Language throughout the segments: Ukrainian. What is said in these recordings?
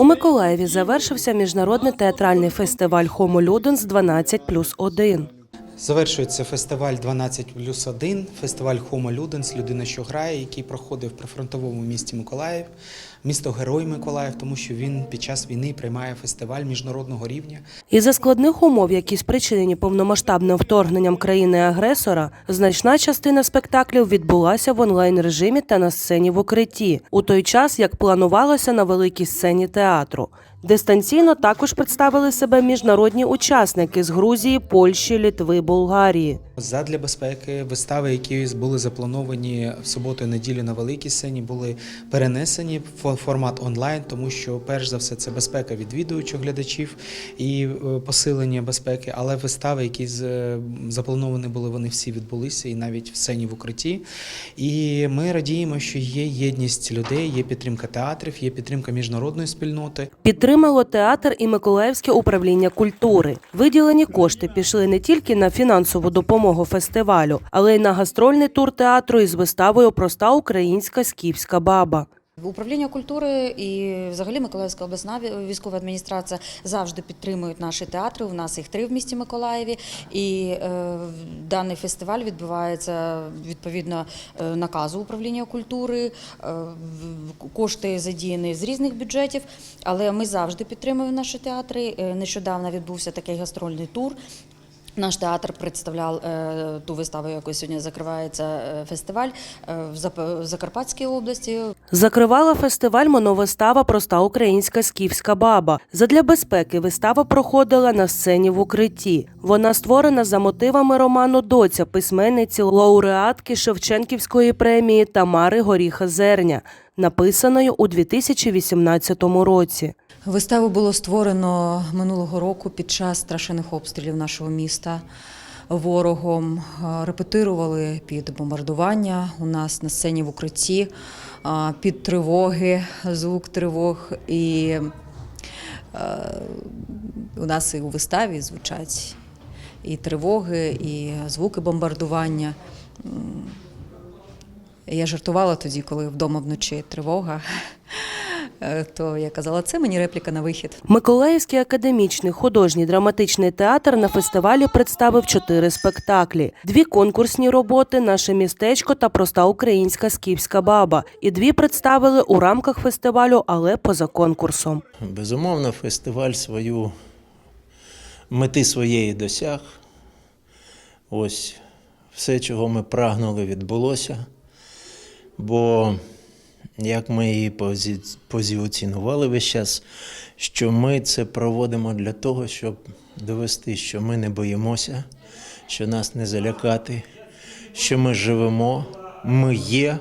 У Миколаєві завершився міжнародний театральний фестиваль Homo Ludens 12 плюс 1. Завершується фестиваль 12 плюс 1, фестиваль Homo Ludens, людина, що грає, який проходив при фронтовому місті Миколаїв, місто Герой Миколаїв, тому що він під час війни приймає фестиваль міжнародного рівня. Із-за складних умов, які спричинені повномасштабним вторгненням країни-агресора, значна частина спектаклів відбулася в онлайн-режимі та на сцені в укритті, у той час, як планувалося на великій сцені театру. Дистанційно також представили себе міжнародні учасники з Грузії, Польщі, Літви, Болгарії. Задля безпеки вистави, які були заплановані в суботу і неділю на великій сцені, були перенесені в формат онлайн, тому що перш за все це безпека відвідувачів глядачів і е, посилення безпеки. Але вистави, які е, заплановані були, вони всі відбулися, і навіть в сцені в укритті. І ми радіємо, що є єдність людей, є підтримка театрів, є підтримка міжнародної спільноти. Підтримало театр і Миколаївське управління культури. Виділені кошти пішли не тільки на фінансову допомогу фестивалю, але й на гастрольний тур театру із виставою Проста українська скіфська баба. Управління культури і взагалі Миколаївська обласна військова адміністрація завжди підтримують наші театри. У нас їх три в місті Миколаєві. І е, даний фестиваль відбувається відповідно е, наказу управління культури. Е, кошти задіяні з різних бюджетів, але ми завжди підтримуємо наші театри. Е, Нещодавно відбувся такий гастрольний тур. Наш театр представляв е, ту виставу, якою сьогодні закривається е, фестиваль е, в Закарпатській області. Закривала фестиваль моновистава Проста українська скіфська баба. Задля безпеки вистава проходила на сцені в укритті. Вона створена за мотивами роману Доця письменниці лауреатки Шевченківської премії Тамари Горіха Зерня, написаної у 2018 році. Виставу було створено минулого року під час страшенних обстрілів нашого міста ворогом. Е, Репетирували під бомбардування у нас на сцені в укритті, е, під тривоги, звук тривог. І е, у нас і у виставі звучать і тривоги, і звуки бомбардування. Я жартувала тоді, коли вдома вночі тривога. Е, То я казала, це мені репліка на вихід. Миколаївський академічний художній драматичний театр на фестивалі представив чотири спектаклі: дві конкурсні роботи Наше містечко та проста українська скіфська баба. І дві представили у рамках фестивалю, але поза конкурсом. Безумовно, фестиваль свою мети своєї досяг. Ось все, чого ми прагнули, відбулося. Бо як ми її позі- позиціонували весь час, що ми це проводимо для того, щоб довести, що ми не боїмося, що нас не залякати, що ми живемо, ми є,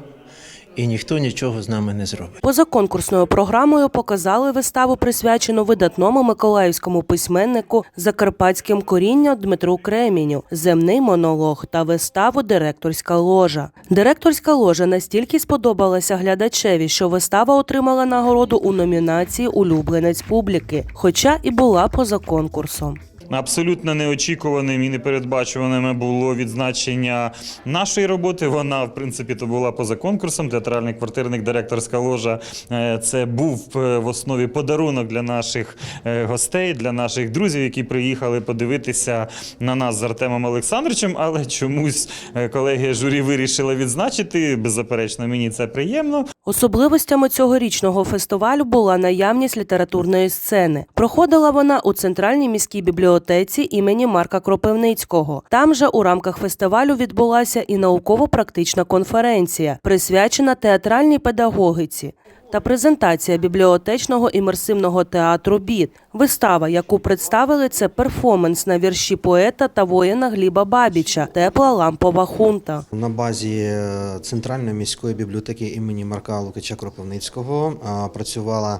і ніхто нічого з нами не зробить. Поза конкурсною програмою показали виставу, присвячену видатному миколаївському письменнику закарпатським корінням Дмитру Креміню, земний монолог та виставу Директорська ложа. Директорська ложа настільки сподобалася глядачеві, що вистава отримала нагороду у номінації Улюбленець публіки, хоча і була поза конкурсом. Абсолютно неочікуваним і непередбачуваним було відзначення нашої роботи. Вона, в принципі, то була поза конкурсом. Театральний квартирник, директорська ложа. Е, Це був е, в основі подарунок для наших е, гостей, для наших друзів, які приїхали подивитися на нас з Артемом Олександровичем. Але чомусь колегія журі вирішила відзначити. Беззаперечно, мені це приємно. Особливостями цьогорічного фестивалю була наявність літературної сцени. Проходила вона у центральній міській бібліотеці імені Марка Кропивницького. Там же у рамках фестивалю відбулася і науково-практична конференція, присвячена театральній педагогіці. Та презентація бібліотечного імерсивного театру Біт. Вистава, яку представили, це перформанс на вірші поета та воїна Гліба Бабіча Тепла лампова хунта. На базі е, Центральної міської бібліотеки імені Марка Лукича Кропивницького працювала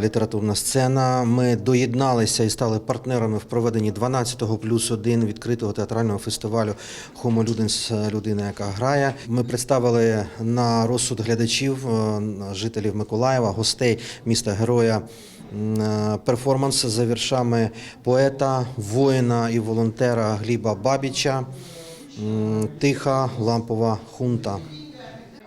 літературна сцена. Ми доєдналися і стали партнерами в проведенні 12-го плюс 1 відкритого театрального фестивалю Homo Ludens – людина, яка грає. Ми представили на розсуд глядачів, е, жителів Миколаєва, гостей міста Героя. е, Перформанс за віршами поета, воїна і волонтера Гліба Бабіча. Тиха лампова хунта.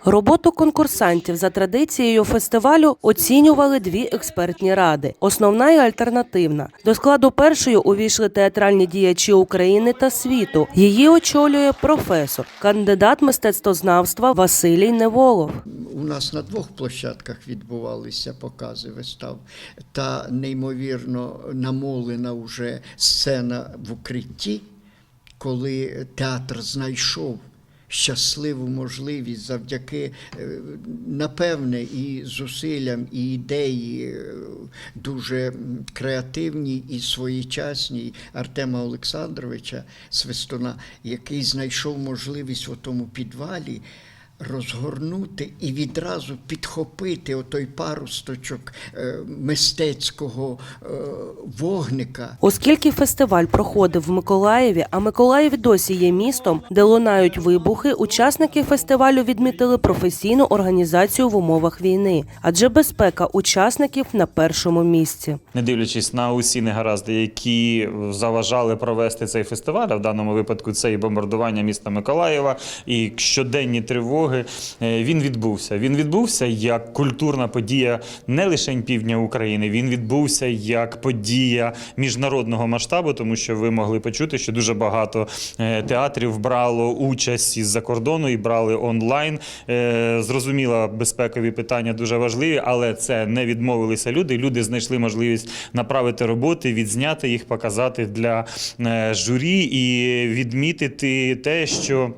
Роботу конкурсантів за традицією фестивалю оцінювали дві експертні ради: основна і альтернативна. До складу першої увійшли театральні діячі України та світу. Її очолює професор, кандидат мистецтвознавства Василій Неволов. У нас на двох площадках відбувалися покази вистав, та неймовірно намолена вже сцена в укритті, коли театр знайшов щасливу можливість завдяки, е, напевне, і зусиллям, і ідеї е, дуже креативній і своєчасній Артема Олександровича Свистуна, який знайшов можливість у тому підвалі розгорнути і відразу підхопити отой парусточок е, мистецького е, вогника. Оскільки фестиваль проходив в Миколаєві, а Миколаїв досі є містом, де лунають вибухи, учасники фестивалю відмітили професійну організацію в умовах війни, адже безпека учасників на першому місці. не дивлячись на усі негаразди, які заважали провести цей фестиваль, а в даному випадку це і бомбардування міста Миколаєва, і щоденні тривоги. Е, Він відбувся. Він відбувся як культурна подія не лише півдня України. Він відбувся як подія міжнародного масштабу, тому що ви могли почути, що дуже багато е, театрів брало участь із-за кордону і брали онлайн. Е, Зрозуміло, безпекові питання дуже важливі, але це не відмовилися люди. Люди знайшли можливість направити роботи, відзняти їх, показати для журі і відмітити те, що.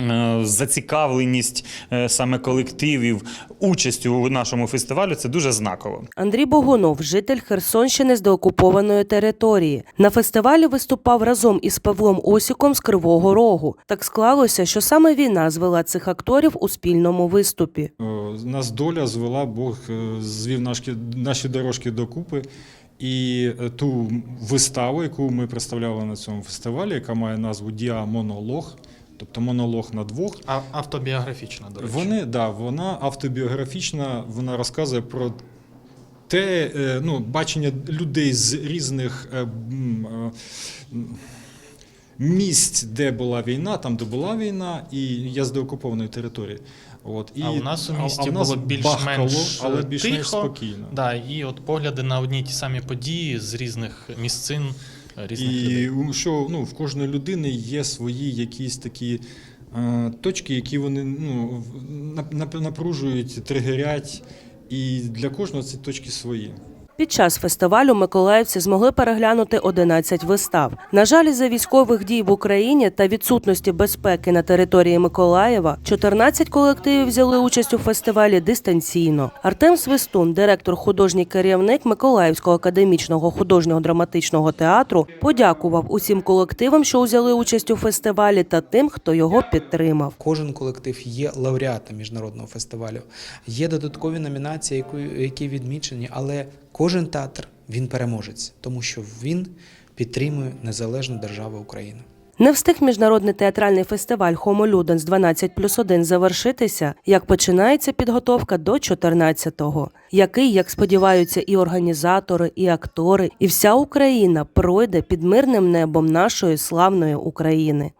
Е, Зацікавленість е, саме колективів участю у нашому фестивалю це дуже знаково. Андрій Богунов, житель Херсонщини з деокупованої території. На фестивалі виступав разом із Павлом Осіком з Кривого Рогу. Так склалося, що саме війна звела цих акторів у спільному виступі. Е, Нас доля звела, Бог звів наші, наші дорожки докупи. І ту виставу, яку ми представляли на цьому фестивалі, яка має назву Діамонолог, тобто монолог на двох. А, автобіографічна, до речі. Вони, да, вона автобіографічна, вона розказує про те, е, ну, бачення людей з різних е, е, місць, де була війна, там, де була війна, і я з деокупованої території. От, і, А у нас у місті а нас було більш-менш але більш-менш тихо. спокійно. Да, і от погляди на одні й ті самі події з різних місцин, різних. І у- що ну, в кожної людини є свої якісь такі е, точки, які вони ну, напружують, тригерять, і для кожного ці точки свої. Під час фестивалю миколаївці змогли переглянути 11 вистав. На жаль, за військових дій в Україні та відсутності безпеки на території Миколаєва 14 колективів взяли участь у фестивалі дистанційно. Артем Свистун, директор художній керівник Миколаївського академічного художнього драматичного театру, подякував усім колективам, що взяли участь у фестивалі, та тим, хто його підтримав. Кожен колектив є лауреатом міжнародного фестивалю. Є додаткові номінації, які- відмічені, але кожен театр він переможець, тому що він підтримує незалежну державу Україна. Не встиг міжнародний театральний фестиваль Homo Ludens 12 плюс 1 завершитися, як починається підготовка до 14-го, який, як сподіваються, і організатори, і актори, і вся Україна пройде під мирним небом нашої славної України.